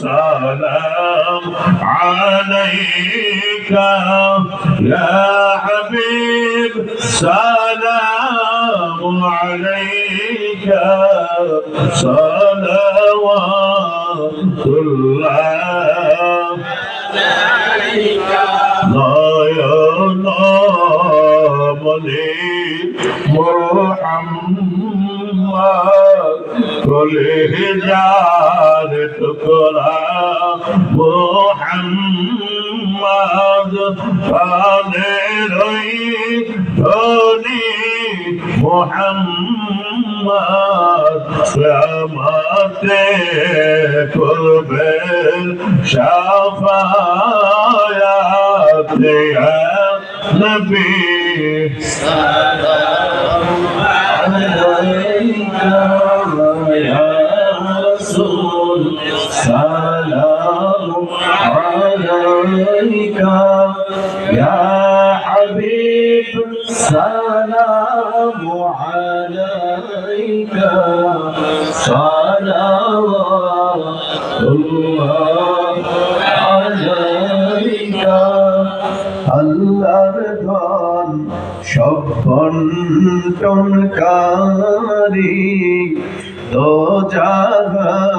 سلام عليك يا حبيب. سلام عليك. صلوات الله. عليك لا ينام لي محمد. চলে যার টুকরা মোহাম্মদ সালে রই ধনি মোহাম্মদ শ্যামাতে করবে সাফায়াতে নবী। সালাম আলাইকা। سلام عليك يا حبيب سلام عليك. صلوات الله عليك. الله বন্টনকারী তো জাগানেরি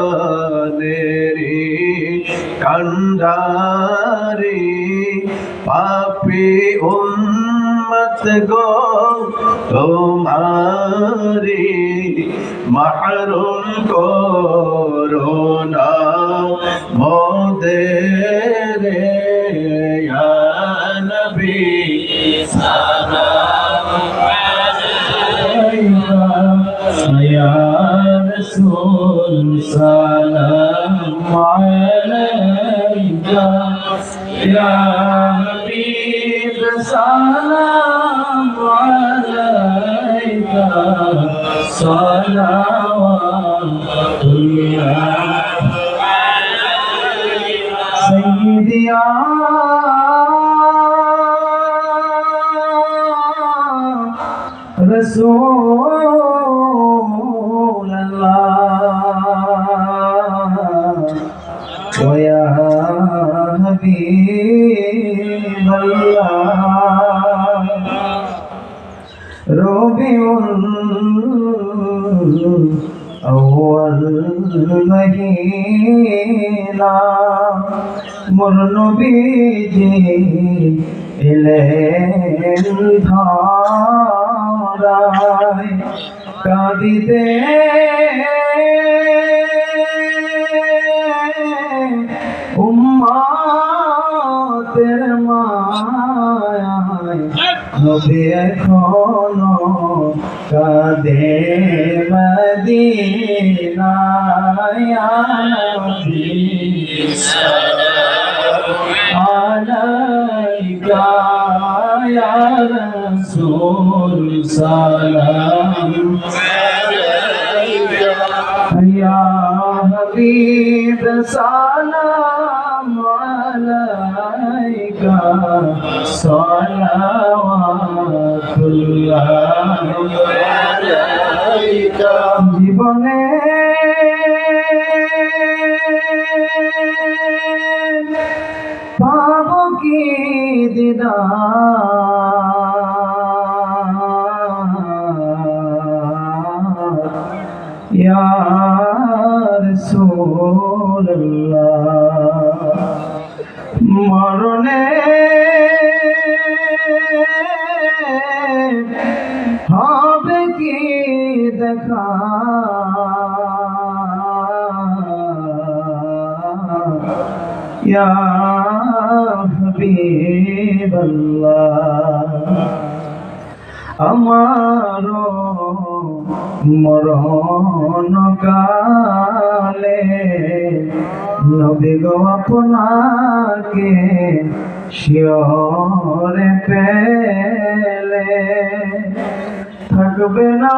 কান্ডারি পাপি উম্মত গো তোমারি মাহরুম করোনা মোদের নবী। سلام عليك يا حبيب سلام عليك صلوات الله سيدي يا رسول ربيع أول مهينة মরণ বীজি এলেন ধারায় কাঁদিতে উম্মাতের মায় হবে এখনও কাদে মদিনায় আলাইকা ইয়া রাসূল সালাম আলাইকা ইয়া হাবিব সালাম। عليك صلوات الله عليك জীবনে পাব কি দিদা ইয়ার মরণে ইয়া হাবিবাল্লাহ আমার মরণ কালে নবী গো আপনাকে শিয়রে পেলে থাকবে না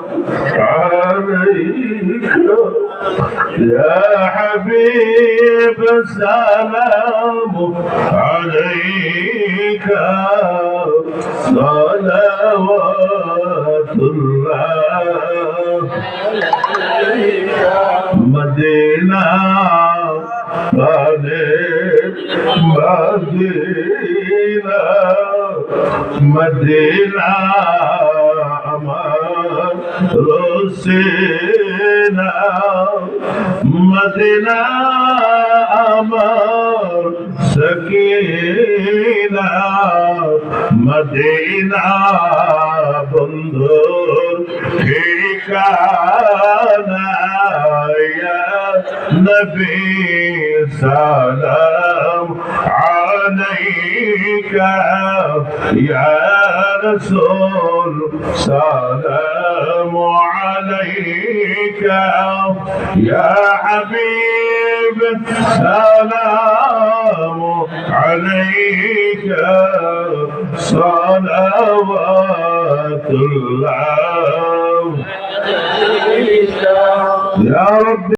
يا حبيب سلام عليك. صلوات الله مدينة مدينة مدينة. রসিনা মদিনা আমার সকিনা মদিনা বন্ধুর ঠিকানা নবী সালাম عليك يا رسول سلام عليك يا حبيب سلام عليك. صلوات الله. يا رب